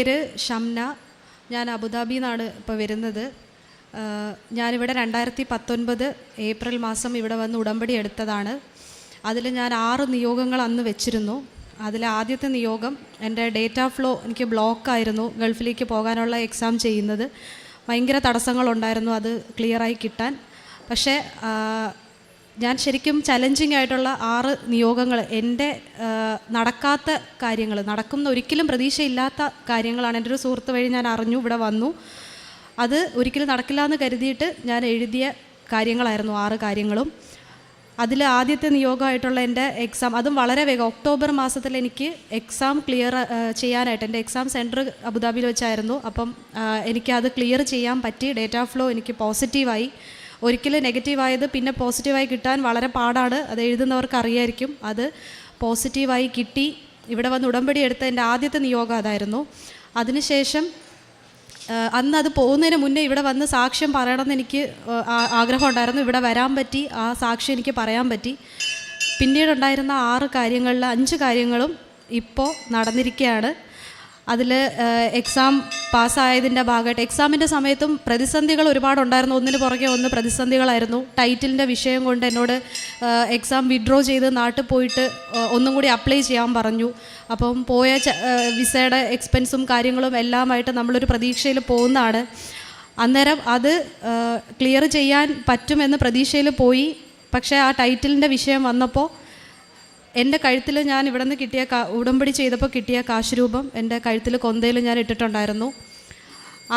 പേര് ഷംന. ഞാൻ അബുദാബി നിന്നാണ് ഇപ്പോൾ വരുന്നത് ഞാനിവിടെ രണ്ടായിരത്തി പത്തൊൻപത് ഏപ്രിൽ മാസം ഇവിടെ വന്ന് ഉടമ്പടി എടുത്തതാണ്. അതിൽ ഞാൻ ആറ് നിയോഗങ്ങൾ അന്ന് വെച്ചിരുന്നു. അതിൽ ആദ്യത്തെ നിയോഗം എന്റെ ഡേറ്റ ഫ്ലോ എനിക്ക് ബ്ലോക്കായിരുന്നു. ഗൾഫിലേക്ക് പോകാനുള്ള എക്സാം ചെയ്യുന്നത്. ഭയങ്കര തടസ്സങ്ങളുണ്ടായിരുന്നു അത് ക്ലിയറായി കിട്ടാൻ. പക്ഷേ ഞാൻ ശരിക്കും ചലഞ്ചിങ് ആയിട്ടുള്ള ആറ് നിയോഗങ്ങൾ എന്റെ നടക്കാത്ത കാര്യങ്ങൾ നടക്കുന്ന ഒരിക്കലും പ്രതീക്ഷയില്ലാത്ത കാര്യങ്ങളാണ് എന്റെ ഒരു സുഹൃത്ത് വഴി ഞാൻ അറിഞ്ഞു ഇവിടെ വന്നു. അത് ഒരിക്കലും നടക്കില്ല എന്ന് കരുതിയിട്ട് ഞാൻ എഴുതിയ കാര്യങ്ങളായിരുന്നു ആറ് കാര്യങ്ങളും. അതിൽ ആദ്യത്തെ നിയോഗമായിട്ടുള്ള എന്റെ എക്സാം അതും വളരെ വേഗം ഒക്ടോബർ മാസത്തിൽ എനിക്ക് എക്സാം ക്ലിയർ ചെയ്യാനായിട്ട് എന്റെ എക്സാം സെന്റർ അബുദാബിയിൽ വെച്ചായിരുന്നു. അപ്പം എനിക്ക് എനിക്കത് ക്ലിയർ ചെയ്യാൻ പറ്റി. ഡേറ്റാ ഫ്ലോ എനിക്ക് പോസിറ്റീവായി ഒരിക്കലും നെഗറ്റീവായത് പിന്നെ പോസിറ്റീവായി കിട്ടാൻ വളരെ പാടാണ്. അത് എഴുതുന്നവർക്ക് അറിയായിരിക്കും. അത് പോസിറ്റീവായി കിട്ടി. ഇവിടെ വന്ന് ഉടമ്പടി എടുത്ത എന്റെ ആദ്യത്തെ നിയോഗം അതായിരുന്നു. അതിനുശേഷം അന്ന് അത് പോകുന്നതിന് മുന്നേ ഇവിടെ വന്ന് സാക്ഷ്യം പറയണമെന്ന് എനിക്ക് ആഗ്രഹം ഉണ്ടായിരുന്നു. ഇവിടെ വരാൻ പറ്റി. ആ സാക്ഷ്യം എനിക്ക് പറയാൻ പറ്റി. പിന്നീടുണ്ടായിരുന്ന ആറ് കാര്യങ്ങളിൽ അഞ്ച് കാര്യങ്ങളും ഇപ്പോൾ നടന്നിരിക്കുകയാണ്. അതിൽ എക്സാം പാസ്സായതിന്റെ ഭാഗമായിട്ട് എക്സാമിന്റെ സമയത്തും പ്രതിസന്ധികൾ ഒരുപാടുണ്ടായിരുന്നു. ഒന്നിന് പുറകെ ഒന്ന് പ്രതിസന്ധികളായിരുന്നു. ടൈറ്റിലിന്റെ വിഷയം കൊണ്ട് എന്നോട് എക്സാം വിഡ്രോ ചെയ്ത് നാട്ടിൽ പോയിട്ട് ഒന്നും കൂടി അപ്ലൈ ചെയ്യാൻ പറഞ്ഞു. അപ്പം പോയ വിസയുടെ എക്സ്പെൻസും കാര്യങ്ങളും എല്ലാമായിട്ട് നമ്മളൊരു പ്രതീക്ഷയിൽ പോകുന്നതാണ്. അന്നേരം അത് ക്ലിയർ ചെയ്യാൻ പറ്റുമെന്ന് പ്രതീക്ഷയിൽ പോയി. പക്ഷേ ആ ടൈറ്റിലിന്റെ വിഷയം വന്നപ്പോൾ എന്റെ കഴുത്തിൽ ഞാൻ ഇവിടെ നിന്ന് കിട്ടിയ കാ ഉടമ്പടി ചെയ്തപ്പോൾ കിട്ടിയ കാശ് രൂപം എന്റെ കഴുത്തിൽ കൊന്തയിൽ ഞാൻ ഇട്ടിട്ടുണ്ടായിരുന്നു.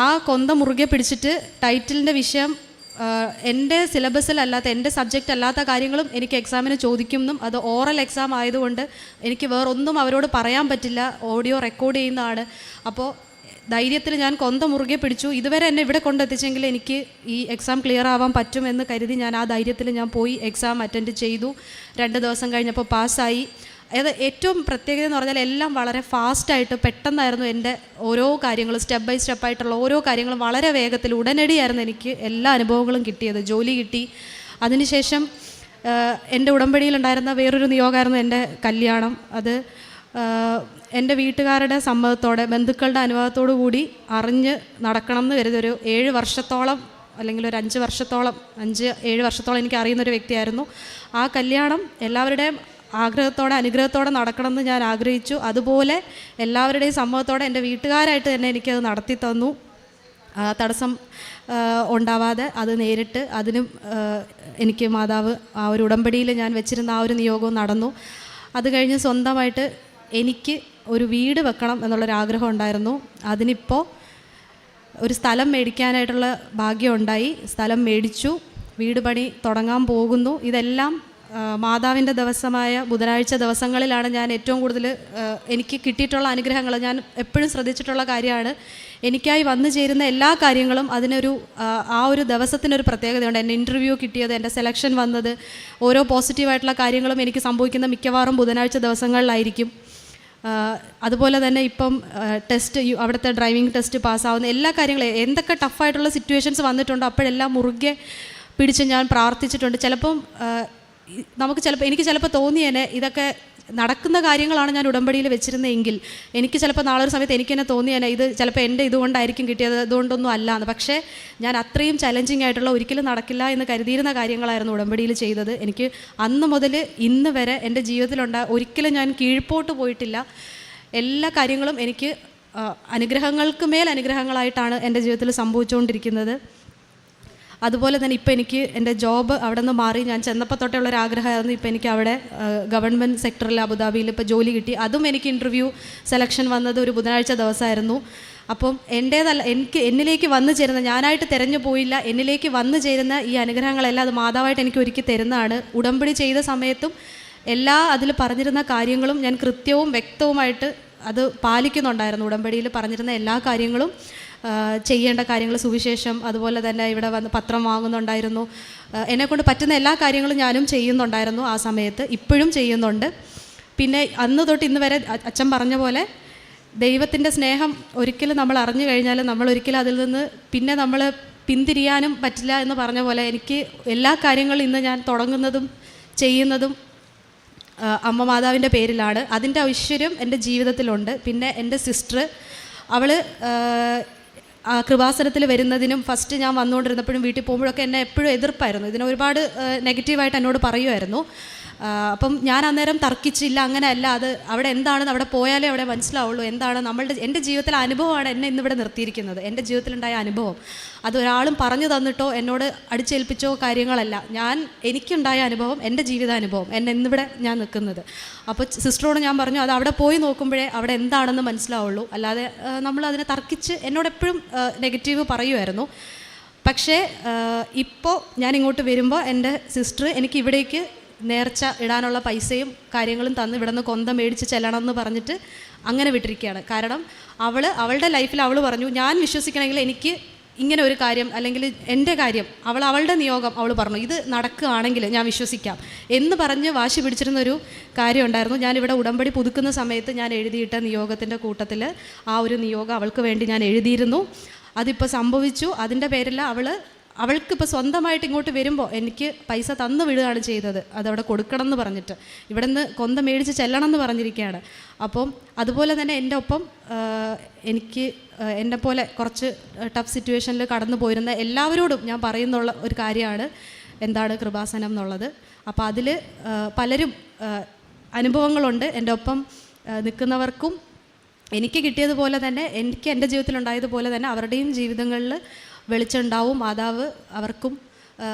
ആ കൊന്ത മുറുകെ പിടിച്ചിട്ട് ടൈറ്റിലിന്റെ വിഷയം എന്റെ സിലബസിലല്ലാത്ത എന്റെ സബ്ജക്റ്റ് അല്ലാത്ത കാര്യങ്ങളും എനിക്ക് എക്സാമിന് ചോദിക്കുമെന്നും അത് ഓറൽ എക്സാം ആയതുകൊണ്ട് എനിക്ക് വേറൊന്നും അവരോട് പറയാൻ പറ്റില്ല ഓഡിയോ റെക്കോർഡ് ചെയ്യുന്നതാണ്. അപ്പോൾ ധൈര്യത്തിൽ ഞാൻ കൊന്ത മുറുകെ പിടിച്ചു. ഇതുവരെ എന്നെ ഇവിടെ കൊണ്ടെത്തിച്ചെങ്കിൽ എനിക്ക് ഈ എക്സാം ക്ലിയർ ആവാൻ പറ്റുമെന്ന് കരുതി ഞാൻ ആ ധൈര്യത്തിൽ ഞാൻ പോയി എക്സാം അറ്റൻഡ് ചെയ്തു. രണ്ട് ദിവസം കഴിഞ്ഞപ്പോൾ പാസ്സായി. അത് ഏറ്റവും പ്രത്യേകത എന്ന് പറഞ്ഞാൽ എല്ലാം വളരെ ഫാസ്റ്റായിട്ട് പെട്ടെന്നായിരുന്നു എന്റെ ഓരോ കാര്യങ്ങളും സ്റ്റെപ്പ് ബൈ സ്റ്റെപ്പ് ആയിട്ടുള്ള ഓരോ കാര്യങ്ങളും വളരെ വേഗത്തിൽ ഉടനടിയായിരുന്നു എനിക്ക് എല്ലാ അനുഭവങ്ങളും കിട്ടിയത്. ജോലി കിട്ടി. അതിനുശേഷം എന്റെ ഉടമ്പടിയിലുണ്ടായിരുന്ന വേറൊരു നിയോഗമായിരുന്നു എന്റെ കല്യാണം. അത് എന്റെ വീട്ടുകാരുടെ സമ്മതത്തോടെ ബന്ധുക്കളുടെ അനുഭവത്തോടു കൂടി അറിഞ്ഞ് നടക്കണം എന്ന് കരുതി ഒരു ഏഴ് വർഷത്തോളം അല്ലെങ്കിൽ ഒരു അഞ്ച് വർഷത്തോളം അഞ്ച് ഏഴ് വർഷത്തോളം എനിക്ക് അറിയുന്ന ഒരു വ്യക്തിയായിരുന്നു. ആ കല്യാണം എല്ലാവരുടെയും ആഗ്രഹത്തോടെ അനുഗ്രഹത്തോടെ നടക്കണമെന്ന് ഞാൻ ആഗ്രഹിച്ചു. അതുപോലെ എല്ലാവരുടെയും സമ്മതത്തോടെ എന്റെ വീട്ടുകാരായിട്ട് തന്നെ എനിക്കത് നടത്തി തന്നു. തടസ്സം ഉണ്ടാവാതെ അത് നേരിട്ട് അതിനും എനിക്ക് മാതാവ് ആ ഒരു ഉടമ്പടിയിൽ ഞാൻ വെച്ചിരുന്ന ആ ഒരു നിയോഗവും നടന്നു. അത് കഴിഞ്ഞ് സ്വന്തമായിട്ട് എനിക്ക് ഒരു വീട് വെക്കണം എന്നുള്ളൊരാഗ്രഹം ഉണ്ടായിരുന്നു. അതിനിപ്പോൾ ഒരു സ്ഥലം മേടിക്കാനായിട്ടുള്ള ഭാഗ്യം ഉണ്ടായി. സ്ഥലം മേടിച്ചു. വീട് പണി തുടങ്ങാൻ പോകുന്നു. ഇതെല്ലാം മാതാവിന്റെ ദിവസമായ ബുധനാഴ്ച ദിവസങ്ങളിലാണ് ഞാൻ ഏറ്റവും കൂടുതൽ എനിക്ക് കിട്ടിയിട്ടുള്ള അനുഗ്രഹങ്ങൾ. ഞാൻ എപ്പോഴും ശ്രദ്ധിച്ചിട്ടുള്ള കാര്യമാണ്. എനിക്കായി വന്നു ചേരുന്ന എല്ലാ കാര്യങ്ങളും അതിനൊരു ആ, ഒരു ദിവസത്തിനൊരു പ്രത്യേകതയുണ്ട്. എന്റെ ഇന്റർവ്യൂ കിട്ടിയത് എന്റെ സെലക്ഷൻ വന്നത് ഓരോ പോസിറ്റീവായിട്ടുള്ള കാര്യങ്ങളും എനിക്ക് സംഭവിക്കുന്ന മിക്കവാറും ബുധനാഴ്ച ദിവസങ്ങളിലായിരിക്കും. അതുപോലെ തന്നെ ഇപ്പം ടെസ്റ്റ് അവിടുത്തെ ഡ്രൈവിംഗ് ടെസ്റ്റ് പാസ്സാവുന്ന എല്ലാ കാര്യങ്ങളും എന്തൊക്കെ ടഫായിട്ടുള്ള സിറ്റുവേഷൻസ് വന്നിട്ടുണ്ടോ അപ്പോഴെല്ലാം മുറുകെ പിടിച്ച് ഞാൻ പ്രാർത്ഥിച്ചിട്ടുണ്ട്. ചിലപ്പം നമുക്ക് ചിലപ്പോൾ എനിക്ക് ചിലപ്പോൾ തോന്നിയേനെ ഇതൊക്കെ നടക്കുന്ന കാര്യങ്ങളാണ് ഞാൻ ഉടമ്പടിയിൽ വെച്ചിരുന്നതെങ്കിൽ എനിക്ക് ചിലപ്പോൾ നാളെ ഒരു സമയത്ത് എനിക്ക് തന്നെ തോന്നിയേനെ ഇത് ചിലപ്പോൾ എന്റെ ഇതുകൊണ്ടായിരിക്കും കിട്ടിയത് ഇതുകൊണ്ടൊന്നും അല്ല എന്ന്. പക്ഷേ ഞാൻ അത്രയും ചലഞ്ചിങ് ആയിട്ടുള്ള ഒരിക്കലും നടക്കില്ല എന്ന് കരുതിയിരുന്ന കാര്യങ്ങളായിരുന്നു ഉടമ്പടിയിൽ ചെയ്തത്. എനിക്ക് അന്ന് മുതൽ ഇന്ന് വരെ എന്റെ ജീവിതത്തിലുണ്ട. ഒരിക്കലും ഞാൻ കീഴ്പോട്ട് പോയിട്ടില്ല. എല്ലാ കാര്യങ്ങളും എനിക്ക് അനുഗ്രഹങ്ങൾക്ക് മേൽ അനുഗ്രഹങ്ങളായിട്ടാണ് എന്റെ ജീവിതത്തിൽ സംഭവിച്ചുകൊണ്ടിരിക്കുന്നത്. അതുപോലെ തന്നെ ഇപ്പോൾ എനിക്ക് എന്റെ ജോബ് അവിടെ നിന്ന് മാറി ഞാൻ ചെന്നപ്പോൾ തൊട്ടുള്ള ഒരു ആഗ്രഹമായിരുന്നു ഇപ്പോൾ എനിക്ക് അവിടെ ഗവൺമെന്റ് സെക്ടറിൽ അബുദാബിയിൽ ഇപ്പോൾ ജോലി കിട്ടി. അതും എനിക്ക് ഇന്റർവ്യൂ സെലക്ഷൻ വന്നത് ഒരു ബുധനാഴ്ച ദിവസമായിരുന്നു. അപ്പം എന്റേതല്ല എനിക്ക് എന്നിലേക്ക് വന്നു ചേരുന്ന ഞാനായിട്ട് തിരഞ്ഞു പോയില്ല എന്നിലേക്ക് വന്നു ചേരുന്ന ഈ അനുഗ്രഹങ്ങളെല്ലാം അത് മാതാവായിട്ട് എനിക്ക് ഒരുക്കി തരുന്നതാണ്. ഉടമ്പടി ചെയ്ത സമയത്തും എല്ലാ അതിൽ പറഞ്ഞിരുന്ന കാര്യങ്ങളും ഞാൻ കൃത്യവും വ്യക്തവുമായിട്ട് അത് പാലിക്കുന്നുണ്ടായിരുന്നു. ഉടമ്പടിയിൽ പറഞ്ഞിരുന്ന എല്ലാ കാര്യങ്ങളും ചെയ്യേണ്ട കാര്യങ്ങൾ സുവിശേഷം അതുപോലെ തന്നെ ഇവിടെ വന്ന് പത്രം വാങ്ങുന്നുണ്ടായിരുന്നു. എന്നെക്കൊണ്ട് പറ്റുന്ന എല്ലാ കാര്യങ്ങളും ഞാനും ചെയ്യുന്നുണ്ടായിരുന്നു ആ സമയത്ത് ഇപ്പോഴും ചെയ്യുന്നുണ്ട്. പിന്നെ അന്ന് തൊട്ട് ഇന്ന് വരെ അച്ഛൻ പറഞ്ഞ പോലെ ദൈവത്തിന്റെ സ്നേഹം ഒരിക്കലും നമ്മൾ അറിഞ്ഞു കഴിഞ്ഞാൽ നമ്മൾ ഒരിക്കലും അതിൽ നിന്ന് പിന്നെ നമ്മൾ പിന്തിരിയാനും പറ്റില്ല എന്ന് പറഞ്ഞ പോലെ എനിക്ക് എല്ലാ കാര്യങ്ങളും ഇന്ന് ഞാൻ തുടങ്ങുന്നതും ചെയ്യുന്നതും അമ്മ മാതാവിന്റെ പേരിലാണ്. അതിന്റെ ഐശ്വര്യം എന്റെ ജീവിതത്തിലുണ്ട്. പിന്നെ എന്റെ സിസ്റ്റർ അവൾ ആ കൃപാസനത്തിൽ വരുന്നതിനും ഫസ്റ്റ് ഞാൻ വന്നുകൊണ്ടിരുന്നപ്പോഴും വീട്ടിൽ പോകുമ്പോഴൊക്കെ എന്നെ എപ്പോഴും എതിർപ്പായിരുന്നു. ഇതിനെ ഒരുപാട് നെഗറ്റീവായിട്ട് എന്നോട് പറയുമായിരുന്നു. അപ്പം ഞാൻ അന്നേരം തർക്കിച്ചില്ല അങ്ങനെയല്ല അത് അവിടെ എന്താണെന്ന് അവിടെ പോയാലേ അവിടെ മനസ്സിലാവുള്ളൂ എന്താണ് നമ്മളുടെ എന്റെ ജീവിതത്തിലെ അനുഭവമാണ് എന്നെ ഇന്നിവിടെ നിർത്തിയിരിക്കുന്നത് എന്റെ ജീവിതത്തിലുണ്ടായ അനുഭവം. അത് ഒരാളും പറഞ്ഞു തന്നിട്ടോ എന്നോട് അടിച്ചേൽപ്പിച്ചോ കാര്യങ്ങളല്ല. ഞാൻ എനിക്കുണ്ടായ അനുഭവം എന്റെ ജീവിതാനുഭവം എന്നെ ഇന്നിവിടെ ഞാൻ നിൽക്കുന്നത്. അപ്പോൾ സിസ്റ്ററോട് ഞാൻ പറഞ്ഞു അത് അവിടെ പോയി നോക്കുമ്പോഴേ അവിടെ എന്താണെന്ന് മനസ്സിലാവുള്ളൂ. അല്ലാതെ നമ്മൾ അതിനെ തർക്കിച്ച് എന്നോട് എപ്പോഴും നെഗറ്റീവ് പറയുമായിരുന്നു. പക്ഷേ ഇപ്പോൾ ഞാൻ ഇങ്ങോട്ട് വരുമ്പോൾ എന്റെ സിസ്റ്റർ എനിക്ക് ഇവിടേക്ക് നേർച്ച ഇടാനുള്ള പൈസയും കാര്യങ്ങളും തന്ന് ഇവിടെ നിന്ന് കൊന്ത മേടിച്ച് ചെല്ലണം എന്ന് പറഞ്ഞിട്ട് അങ്ങനെ വിട്ടിരിക്കുകയാണ്. കാരണം അവൾ അവളുടെ ലൈഫിൽ അവൾ പറഞ്ഞു ഞാൻ വിശ്വസിക്കണമെങ്കിൽ എനിക്ക് ഇങ്ങനെ ഒരു കാര്യം അല്ലെങ്കിൽ എന്റെ കാര്യം അവൾ അവളുടെ നിയോഗം അവൾ പറഞ്ഞു ഇത് നടക്കുകയാണെങ്കിൽ ഞാൻ വിശ്വസിക്കാം. എന്ന് പറഞ്ഞ് വാശി പിടിച്ചിരുന്നൊരു കാര്യം ഉണ്ടായിരുന്നു. ഞാനിവിടെ ഉടമ്പടി പുതുക്കുന്ന സമയത്ത് ഞാൻ എഴുതിയിട്ട നിയോഗത്തിന്റെ കൂട്ടത്തിൽ ആ ഒരു നിയോഗം അവൾക്ക് വേണ്ടി ഞാൻ എഴുതിയിരുന്നു. അതിപ്പോൾ സംഭവിച്ചു. അതിന്റെ പേരിൽ അവൾ അവൾക്ക് ഇപ്പോൾ സ്വന്തമായിട്ട് ഇങ്ങോട്ട് വരുമ്പോൾ എനിക്ക് പൈസ തന്നു വിടുകയാണ് ചെയ്തത്. അതവിടെ കൊടുക്കണം എന്ന് പറഞ്ഞിട്ട്. ഇവിടെ നിന്ന് കൊന്ത മേടിച്ച് ചെല്ലണം എന്ന് പറഞ്ഞിരിക്കുകയാണ്. അപ്പം അതുപോലെ തന്നെ എന്റെ ഒപ്പം എനിക്ക് എന്നെ പോലെ കുറച്ച് ടഫ് സിറ്റുവേഷനിൽ കടന്നു പോയിരുന്ന എല്ലാവരോടും ഞാൻ പറയുന്നുള്ള ഒരു കാര്യമാണ് എന്താണ് കൃപാസനം എന്നുള്ളത്. അപ്പോൾ അതിൽ പലരും അനുഭവങ്ങളുണ്ട്. എന്റെ ഒപ്പം നിൽക്കുന്നവർക്കും എനിക്ക് കിട്ടിയതുപോലെ തന്നെ എനിക്ക് എന്റെ ജീവിതത്തിലുണ്ടായതുപോലെ തന്നെ അവരുടെയും ജീവിതങ്ങളിൽ വെളിച്ചമുണ്ടാവും. മാതാവ് അവർക്കും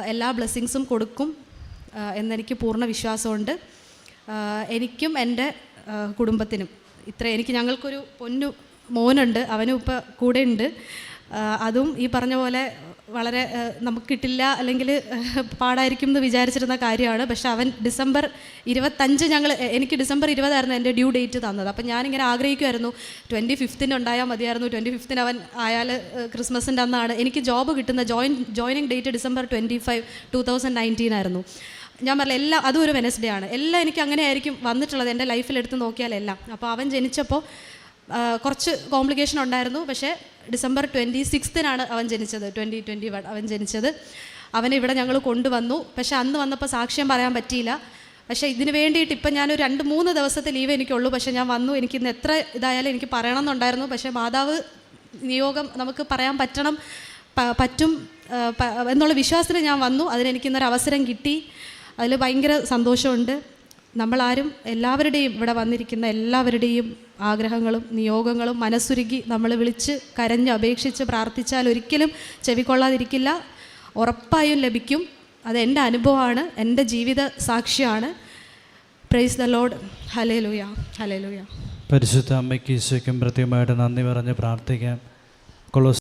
എല്ലാ ബ്ലെസ്സിങ്സും കൊടുക്കും എന്നെനിക്ക് പൂർണ വിശ്വാസമുണ്ട്. എനിക്കും എന്റെ കുടുംബത്തിനും ഇത്ര എനിക്ക് ഞങ്ങൾക്കൊരു പൊന്നു മോനുണ്ട് അവനും ഇപ്പോൾ കൂടെ ഉണ്ട് അതും ഈ പറഞ്ഞ പോലെ വളരെ നമുക്ക് കിട്ടില്ല അല്ലെങ്കിൽ പാടായിരിക്കും എന്ന് വിചാരിച്ചിരുന്ന കാര്യമാണ്. പക്ഷെ അവൻ ഡിസംബർ ഇരുപത്തഞ്ച് ഞങ്ങൾ എനിക്ക് ഡിസംബർ ഇരുപതായിരുന്നു എന്റെ ഡ്യൂ ഡേറ്റ് തന്നത്. അപ്പം ഞാനിങ്ങനെ ആഗ്രഹിക്കുമായിരുന്നു ട്വന്റി ഫിഫ്തിന് ഉണ്ടായാൽ മതിയായിരുന്നു ട്വന്റി ഫിഫ്തിന് അവൻ ആയാൽ ക്രിസ്മസിന്റെ അന്നാണ്. എനിക്ക് ജോബ് കിട്ടുന്ന join joining date December twenty five two thousand nineteen ആയിരുന്നു. ഞാൻ പറഞ്ഞ എല്ലാം അതും ഒരു വെനസ്ഡേ ആണ്. എല്ലാം എനിക്ക് അങ്ങനെയായിരിക്കും വന്നിട്ടുള്ളത് എന്റെ ലൈഫിൽ എടുത്ത് നോക്കിയാലെല്ലാം അപ്പോൾ അവൻ ജനിച്ചപ്പോൾ കുറച്ച് കോംപ്ലിക്കേഷൻ ഉണ്ടായിരുന്നു. പക്ഷേ ഡിസംബർ ട്വന്റി സിക്സ്തിനാണ് അവൻ ജനിച്ചത്. ട്വന്റി ട്വന്റി വൺ അവൻ ജനിച്ചത്. അവനെ ഇവിടെ ഞങ്ങൾ കൊണ്ടുവന്നു. പക്ഷേ അന്ന് വന്നപ്പോൾ സാക്ഷ്യം പറയാൻ പറ്റിയില്ല. പക്ഷേ ഇതിന് വേണ്ടിയിട്ട് ഇപ്പം ഞാനൊരു രണ്ട് മൂന്ന് ദിവസത്തെ ലീവ് എനിക്കുള്ളൂ. പക്ഷേ ഞാൻ വന്നു. എനിക്ക് ഇന്ന് എത്ര ഇതായാലും എനിക്ക് പറയണം എന്നുണ്ടായിരുന്നു പക്ഷേ മാതാവ് നിയോഗം നമുക്ക് പറയാൻ പറ്റണം പറ്റും എന്നുള്ള വിശ്വാസത്തിൽ ഞാൻ വന്നു. അതിനെനിക്കിന്നൊരു അവസരം കിട്ടി. അതിൽ ഭയങ്കര സന്തോഷമുണ്ട്. നമ്മളാരും എല്ലാവരുടെയും ഇവിടെ വന്നിരിക്കുന്ന എല്ലാവരുടെയും ആഗ്രഹങ്ങളും നിയോഗങ്ങളും മനസ്സുരുകി നമ്മൾ വിളിച്ച് കരഞ്ഞ് അപേക്ഷിച്ച് പ്രാർത്ഥിച്ചാൽ ഒരിക്കലും ചെവിക്കൊള്ളാതിരിക്കില്ല. ഉറപ്പായും ലഭിക്കും. അത് എന്റെ അനുഭവമാണ്. എന്റെ ജീവിത സാക്ഷിയാണ്. പ്രൈസ് ദ ലോഡ് ഹലേ ലൂയ ഹലേ ലൂയ പരിശുദ്ധ അമ്മയ്ക്ക് ഈശോയ്ക്കും പ്രത്യേകമായിട്ട് നന്ദി പറഞ്ഞ് പ്രാർത്ഥിക്കാം. കൊളോസ്